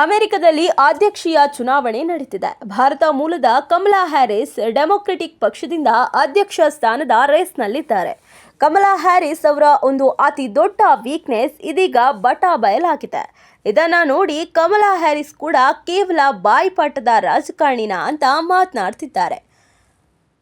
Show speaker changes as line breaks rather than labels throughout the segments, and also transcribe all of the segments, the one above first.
ಅಮೆರಿಕದಲ್ಲಿ ಅಧ್ಯಕ್ಷೀಯ ಚುನಾವಣೆ ನಡೀತಿದೆ. ಭಾರತ ಮೂಲದ ಕಮಲಾ ಹ್ಯಾರಿಸ್ ಡೆಮೊಕ್ರೆಟಿಕ್ ಪಕ್ಷದಿಂದ ಅಧ್ಯಕ್ಷ ಸ್ಥಾನದ ರೇಸ್ನಲ್ಲಿದ್ದಾರೆ. ಕಮಲಾ ಹ್ಯಾರಿಸ್ ಅವರ ಒಂದು ಅತಿ ದೊಡ್ಡ ವೀಕ್ನೆಸ್ ಇದೀಗ ಬಟಾ ಬಯಲಾಗಿದೆ. ಇದನ್ನು ನೋಡಿ ಕಮಲಾ ಹ್ಯಾರಿಸ್ ಕೂಡ ಕೇವಲ ಬಾಯಿಪಾಠದ ರಾಜಕಾರಣಿನ ಅಂತ ಮಾತನಾಡ್ತಿದ್ದಾರೆ.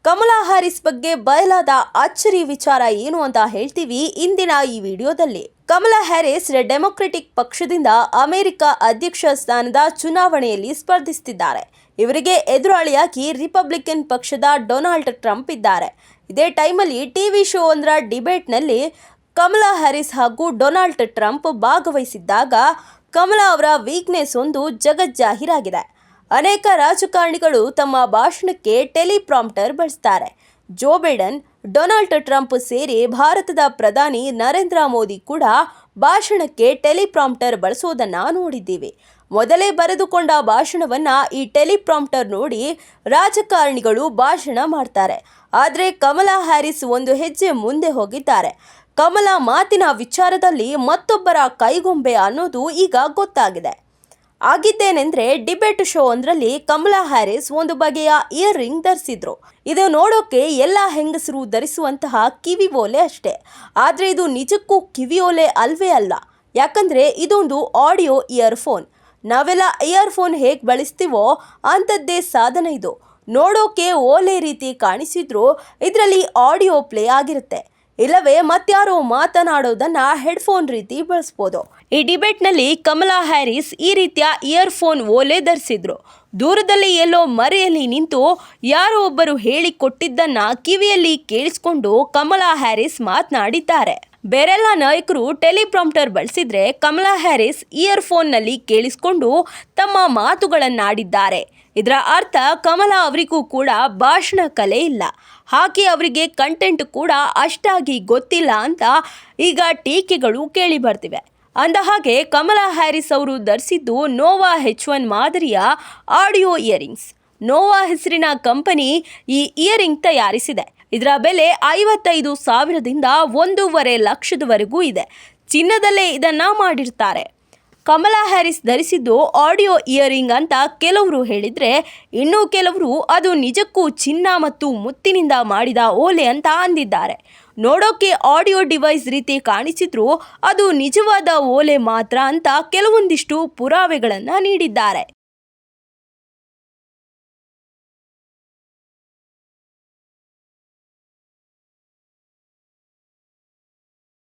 ಕಮಲಾ ಹ್ಯಾರಿಸ್ ಬಗ್ಗೆ ಬಯಲಾದ ಅಚ್ಚರಿ ವಿಚಾರ ಏನು ಅಂತ ಹೇಳ್ತೀವಿ ಇಂದಿನ ಈ ವಿಡಿಯೋದಲ್ಲಿ. ಕಮಲಾ ಹ್ಯಾರಿಸ್ ಡೆಮೊಕ್ರೆಟಿಕ್ ಪಕ್ಷದಿಂದ ಅಮೆರಿಕ ಅಧ್ಯಕ್ಷ ಸ್ಥಾನದ ಚುನಾವಣೆಯಲ್ಲಿ ಸ್ಪರ್ಧಿಸುತ್ತಿದ್ದಾರೆ ಇವರಿಗೆ ಎದುರಾಳಿಯಾಗಿ ರಿಪಬ್ಲಿಕನ್ ಪಕ್ಷದ ಡೊನಾಲ್ಡ್ ಟ್ರಂಪ್ ಇದ್ದಾರೆ. ಇದೇ ಟೈಮಲ್ಲಿ ಟಿವಿ ಶೋ ಒಂದರ ಡಿಬೇಟ್ನಲ್ಲಿ ಕಮಲಾ ಹ್ಯಾರಿಸ್ ಹಾಗೂ ಡೊನಾಲ್ಡ್ ಟ್ರಂಪ್ ಭಾಗವಹಿಸಿದ್ದಾಗ ಕಮಲಾ ಅವರ ವೀಕ್ನೆಸ್ ಒಂದು ಜಗಜ್ಜಾಹೀರಾಗಿದೆ. ಅನೇಕ ರಾಜಕಾರಣಿಗಳು ತಮ್ಮ ಭಾಷಣಕ್ಕೆ ಟೆಲಿಪ್ರಾಂಪ್ಟರ್ ಬಳಸ್ತಾರೆ. ಜೋ ಬೈಡನ್ ಡೊನಾಲ್ಡ್ ಟ್ರಂಪ್ ಸೇರಿ ಭಾರತದ ಪ್ರಧಾನಿ ನರೇಂದ್ರ ಮೋದಿ ಕೂಡ ಭಾಷಣಕ್ಕೆ ಟೆಲಿಪ್ರಾಂಪ್ಟರ್ ಬಳಸೋದನ್ನು ನೋಡಿದ್ದೇವೆ. ಮೊದಲೇ ಬರೆದುಕೊಂಡ ಭಾಷಣವನ್ನ ಈ ಟೆಲಿಪ್ರಾಂಪ್ಟರ್ ನೋಡಿ ರಾಜಕಾರಣಿಗಳು ಭಾಷಣ ಮಾಡ್ತಾರೆ. ಆದರೆ ಕಮಲಾ ಹ್ಯಾರಿಸ್ ಒಂದು ಹೆಜ್ಜೆ ಮುಂದೆ ಹೋಗಿದ್ದಾರೆ. ಕಮಲಾ ಮಾತಿನ ವಿಚಾರದಲ್ಲಿ ಮತ್ತೊಬ್ಬರ ಕೈಗೊಂಬೆ ಅನ್ನೋದು ಈಗ ಗೊತ್ತಾಗಿದೆ. ಆಗಿದ್ದೇನೆಂದ್ರೆ ಡಿಬೇಟ್ ಶೋ ಒಂದರಲ್ಲಿ ಕಮಲಾ ಹ್ಯಾರಿಸ್ ಒಂದು ಬಗೆಯ ಇಯರ್ ರಿಂಗ್ ಧರಿಸಿದ್ರು. ಇದು ನೋಡೋಕೆ ಎಲ್ಲ ಹೆಂಗಸರು ಧರಿಸುವಂತಹ ಕಿವಿ ಓಲೆ ಅಷ್ಟೇ. ಆದರೆ ಇದು ನಿಜಕ್ಕೂ ಕಿವಿ ಓಲೆ ಅಲ್ವೇ ಅಲ್ಲ. ಯಾಕಂದ್ರೆ ಇದೊಂದು ಆಡಿಯೋ ಇಯರ್ಫೋನ್. ನಾವೆಲ್ಲ ಇಯರ್ಫೋನ್ ಹೇಗೆ ಬಳಸ್ತೀವೋ ಅಂಥದ್ದೇ ಸಾಧನ ಇದು. ನೋಡೋಕೆ ಓಲೆ ರೀತಿ ಕಾಣಿಸಿದ್ರು ಇದರಲ್ಲಿ ಆಡಿಯೋ ಪ್ಲೇ ಆಗಿರುತ್ತೆ. ಇಲ್ಲವೇ ಮತ್ಯಾರೋ ಮಾತನಾಡೋದನ್ನ ಹೆಡ್ಫೋನ್ ರೀತಿ ಬಳಸ್ಬೋದು. ಈ ಡಿಬೇಟ್ನಲ್ಲಿ ಕಮಲಾ ಹ್ಯಾರಿಸ್ ಈ ರೀತಿಯ ಇಯರ್ಫೋನ್ ಓಲೆ ಧರಿಸಿದ್ರು. ದೂರದಲ್ಲಿ ಎಲ್ಲೋ ಮರೆಯಲ್ಲಿ ನಿಂತು ಯಾರೋ ಒಬ್ಬರು ಹೇಳಿಕೊಟ್ಟಿದ್ದನ್ನು ಕಿವಿಯಲ್ಲಿ ಕೇಳಿಸ್ಕೊಂಡು ಕಮಲಾ ಹ್ಯಾರಿಸ್ ಮಾತನಾಡಿದ್ದಾರೆ. ಬೇರೆಲ್ಲ ನಾಯಕರು ಟೆಲಿಪ್ರಾಂಪ್ಟರ್ ಬಳಸಿದ್ರೆ ಕಮಲಾ ಹ್ಯಾರಿಸ್ ಇಯರ್ಫೋನ್ನಲ್ಲಿ ಕೇಳಿಸಿಕೊಂಡು ತಮ್ಮ ಮಾತುಗಳನ್ನಾಡಿದ್ದಾರೆ. ಇದರ ಅರ್ಥ ಕಮಲಾ ಅವರಿಗೂ ಕೂಡ ಭಾಷಣ ಕಲೆ ಇಲ್ಲ. ಹಾಕಿ ಅವರಿಗೆ ಕಂಟೆಂಟ್ ಕೂಡ ಅಷ್ಟಾಗಿ ಗೊತ್ತಿಲ್ಲ ಅಂತ ಈಗ ಟೀಕೆಗಳು ಕೇಳಿ ಬರ್ತಿವೆ ಅಂದ ಹಾಗೆ ಕಮಲಾ ಹ್ಯಾರಿಸ್ ಅವರು ಧರಿಸಿದ್ದು ನೋವಾ ಹೆಚ್ ಒನ್ ಮಾದರಿಯ ಆಡಿಯೋ ಇಯರಿಂಗ್ಸ್. ನೋವಾ ಹೆಸರಿನ ಕಂಪನಿ ಈ ಇಯರಿಂಗ್ ತಯಾರಿಸಿದೆ. ಇದರ ಬೆಲೆ ಐವತ್ತೈದು ಸಾವಿರದಿಂದ ಒಂದೂವರೆ ಲಕ್ಷದವರೆಗೂ ಇದೆ. ಚಿನ್ನದಲ್ಲೇ ಇದನ್ನು ಮಾಡಿರ್ತಾರೆ. ಕಮಲಾ ಹ್ಯಾರಿಸ್ ಧರಿಸಿದ್ದು ಆಡಿಯೋ ಇಯರಿಂಗ್ ಅಂತ ಕೆಲವರು ಹೇಳಿದರೆ, ಇನ್ನೂ ಕೆಲವರು ಅದು ನಿಜಕ್ಕೂ ಚಿನ್ನ ಮತ್ತು ಮುತ್ತಿನಿಂದ ಮಾಡಿದ ಓಲೆ ಅಂತ ಅಂದಿದ್ದಾರೆ. ನೋಡೋಕೆ ಆಡಿಯೋ ಡಿವೈಸ್ ರೀತಿ ಕಾಣಿಸಿದ್ರೂ ಅದು ನಿಜವಾದ ಓಲೆ ಮಾತ್ರ ಅಂತ ಕೆಲವೊಂದಿಷ್ಟು ಪುರಾವೆಗಳನ್ನು ನೀಡಿದ್ದಾರೆ.